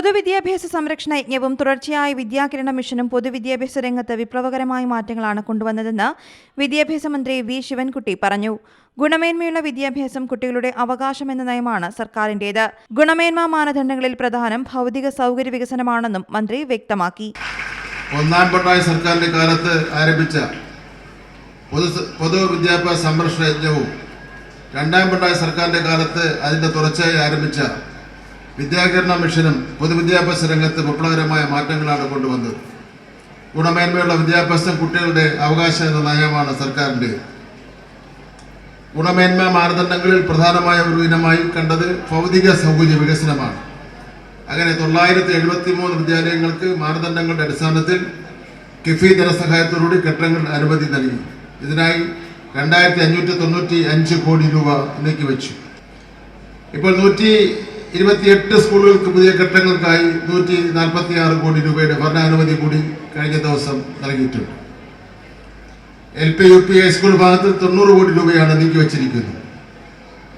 പൊതുവിദ്യാഭ്യാസ സംരക്ഷണ യജ്ഞവും തുടർച്ചയായ വിദ്യാകിരണ മിഷനും പൊതുവിദ്യാഭ്യാസ രംഗത്ത് വിപ്ലവകരമായ മാറ്റങ്ങളാണ് കൊണ്ടുവന്നതെന്ന് വിദ്യാഭ്യാസ മന്ത്രി വി. ശിവൻകുട്ടി പറഞ്ഞു. ഗുണമേന്മയുള്ള വിദ്യാഭ്യാസം കുട്ടികളുടെ അവകാശമെന്ന നയമാണ് സർക്കാരിന്റേത്. ഗുണമേന്മ മാനദണ്ഡങ്ങളിൽ പ്രധാനം ഭൗതിക സൗകര്യ വികസനമാണെന്നും മന്ത്രി വ്യക്തമാക്കി. ഒന്നാം പിണറായി സർക്കാരിന്റെ കാലത്ത് ആരംഭിച്ച പൊതു പൊതുവിദ്യാഭ്യാസ സംരക്ഷണ യജ്ഞവും രണ്ടാം പിണറായി സർക്കാരിന്റെ കാലത്ത് അതിന്റെ തുടർച്ചയായി ആരംഭിച്ച വിദ്യാകരണ മിഷനും പൊതുവിദ്യാഭ്യാസ രംഗത്ത് വിപ്ലവകരമായ മാറ്റങ്ങളാണ് കൊണ്ടുവന്നത്. ഗുണമേന്മയുള്ള വിദ്യാഭ്യാസം കുട്ടികളുടെ അവകാശം എന്ന നയമാണ് സർക്കാരിന്റെ ഗുണമേന്മ മാനദണ്ഡങ്ങളിൽ പ്രധാനമായ ഒരു ഇനമായി കണ്ടത് ഭൗതിക സൗകര്യ വികസനമാണ്. അങ്ങനെ തൊള്ളായിരത്തി എഴുപത്തി മൂന്ന് വിദ്യാലയങ്ങൾക്ക് മാനദണ്ഡങ്ങളുടെ അടിസ്ഥാനത്തിൽ കിഫി ധനസഹായത്തോടുകൂടി കെട്ടിടങ്ങൾ അനുമതി നൽകി. ഇതിനായി രണ്ടായിരത്തി അഞ്ഞൂറ്റി തൊണ്ണൂറ്റി അഞ്ച് കോടി രൂപ നീക്കിവെച്ചു ഇപ്പോൾ നൂറ്റി ഇരുപത്തിയെട്ട് സ്കൂളുകൾക്ക് പുതിയ കെട്ടിടങ്ങൾക്കായി നൂറ്റി നാൽപ്പത്തി ആറ് കോടി രൂപയുടെ ഭരണാനുമതി കൂടി കഴിഞ്ഞ ദിവസം നൽകിയിട്ടുണ്ട്. L P U P high school ഭാഗത്ത് തൊണ്ണൂറ് കോടി രൂപയാണ് നീക്കിവെച്ചിരിക്കുന്നത്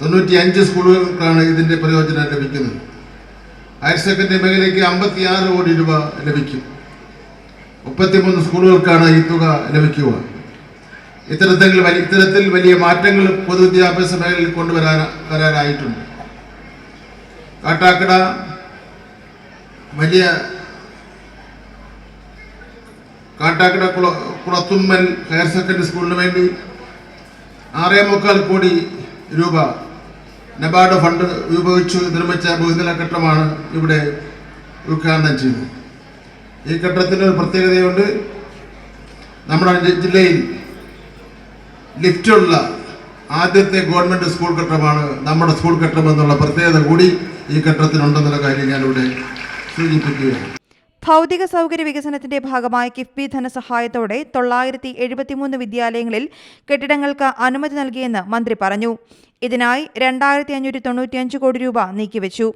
തൊണ്ണൂറ്റി അഞ്ച് സ്കൂളുകൾക്കാണ് ഇതിന്റെ പ്രയോജനം ലഭിക്കുന്നത്. ഹയർ സെക്കൻഡറി മേഖലയ്ക്ക് അമ്പത്തി ആറ് കോടി രൂപ ലഭിക്കും. മുപ്പത്തിമൂന്ന് സ്കൂളുകൾക്കാണ് ഈ തുക ലഭിക്കുക. ഇത്തരത്തിൽ വലിയ ഇത്തരത്തിൽ വലിയ മാറ്റങ്ങൾ പൊതുവിദ്യാഭ്യാസ മേഖലയിൽ കൊണ്ടുവരാൻ വരാനായിട്ടുണ്ട്. കാട്ടാക്കട വലിയ കാട്ടാക്കട കുള കുളത്തുമ്മൽ ഹയർ സെക്കൻഡറി സ്കൂളിന് വേണ്ടി ആറേ മുക്കാൽ കോടി രൂപ നബാർഡ് ഫണ്ട് ഉപയോഗിച്ച് നിർമ്മിച്ച ബഹുനില കെട്ടമാണ് ഇവിടെ ഉദ്ഘാടനം ചെയ്തത്. ഈ കെട്ടത്തിന് ഒരു പ്രത്യേകതയുണ്ട്. നമ്മുടെ ജില്ലയിൽ ലിഫ്റ്റുള്ള ആദ്യത്തെ ഗവൺമെന്റ് സ്കൂൾ കെട്ടമാണ് നമ്മുടെ സ്കൂൾ കെട്ടമെന്നുള്ള പ്രത്യേകത കൂടി ഈ ഘട്ടത്തിലുണ്ടെന്നുള്ള കാര്യം ഞാനിവിടെ സൂചിപ്പിക്കുകയാണ്. ഭൗതിക സൗകര്യ വികസനത്തിന്റെ ഭാഗമായി കിഫ്ബി ധനസഹായത്തോടെ തൊള്ളായിരത്തി എഴുപത്തിമൂന്ന് വിദ്യാലയങ്ങളിൽ കെട്ടിടങ്ങൾക്ക് അനുമതി നൽകിയെന്ന് മന്ത്രി പറഞ്ഞു. ഇതിനായി രണ്ടായിരത്തി അഞ്ഞൂറ്റി തൊണ്ണൂറ്റിയഞ്ച് കോടി രൂപ നീക്കിവെച്ചു.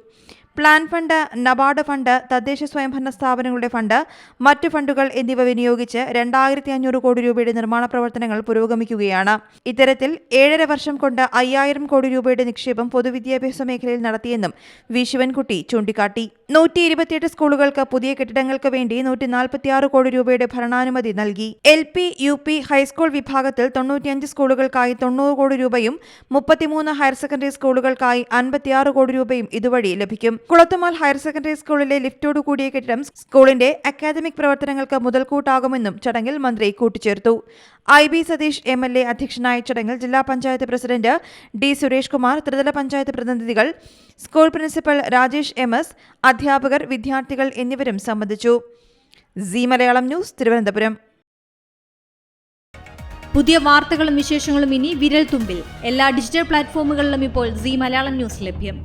പ്ലാൻ ഫണ്ട് നബാർഡ് ഫണ്ട് തദ്ദേശ സ്വയംഭരണ സ്ഥാപനങ്ങളുടെ ഫണ്ട് മറ്റു ഫണ്ടുകൾ എന്നിവ വിനിയോഗിച്ച് രണ്ടായിരത്തി അഞ്ഞൂറ് കോടി രൂപയുടെ നിർമ്മാണ പ്രവർത്തനങ്ങൾ പുരോഗമിക്കുകയാണ്. ഇത്തരത്തിൽ ഏഴര വർഷം കൊണ്ട് അയ്യായിരം കോടി രൂപയുടെ നിക്ഷേപം പൊതുവിദ്യാഭ്യാസ മേഖലയിൽ നടത്തിയെന്നും വി. ശിവൻകുട്ടി ചൂണ്ടിക്കാട്ടി. നൂറ്റി ഇരുപത്തിയെട്ട് സ്കൂളുകൾക്ക് പുതിയ കെട്ടിടങ്ങൾക്ക് വേണ്ടി നൂറ്റി നാൽപ്പത്തിയാറ് കോടി രൂപയുടെ ഭരണാനുമതി നൽകി. L P U P high school വിഭാഗത്തിൽ തൊണ്ണൂറ്റിയഞ്ച് സ്കൂളുകൾക്കായി തൊണ്ണൂറ് കോടി രൂപയും മുപ്പത്തിമൂന്ന് ഹയർ സെക്കൻഡറി സ്കൂളുകൾക്കായി അൻപത്തിയാറ് കോടി രൂപയും ഇതുവഴി ലഭിക്കും. കുളത്തുമാൽ ഹയർ സെക്കൻഡറി സ്കൂളിലെ ലിഫ്റ്റോടു കൂടിയ കെട്ടിടം സ്കൂളിന്റെ അക്കാദമിക് പ്രവർത്തനങ്ങൾക്ക് മുതൽക്കൂട്ടാകുമെന്നും ചടങ്ങിൽ മന്ത്രി കൂട്ടിച്ചേർത്തു. I B Sathish M L A അധ്യക്ഷനായ ചടങ്ങിൽ ജില്ലാ പഞ്ചായത്ത് പ്രസിഡന്റ് ഡി സുരേഷ് കുമാർ ത്രിതല പഞ്ചായത്ത് പ്രതിനിധികൾ school principal Rajesh M S അധ്യാപകർ വിദ്യാർത്ഥികൾ എന്നിവരും സംബന്ധിച്ചു. C Malayalam news Thiruvananthapuram. പുതിയ വാർത്തകളും വിശേഷങ്ങളും ഇനി വിരൽ തുമ്പിൽ. എല്ലാ ഡിജിറ്റൽ പ്ലാറ്റ്ഫോമുകളിലും ഇപ്പോൾ സി മലയാളം ന്യൂസ് ലഭ്യം.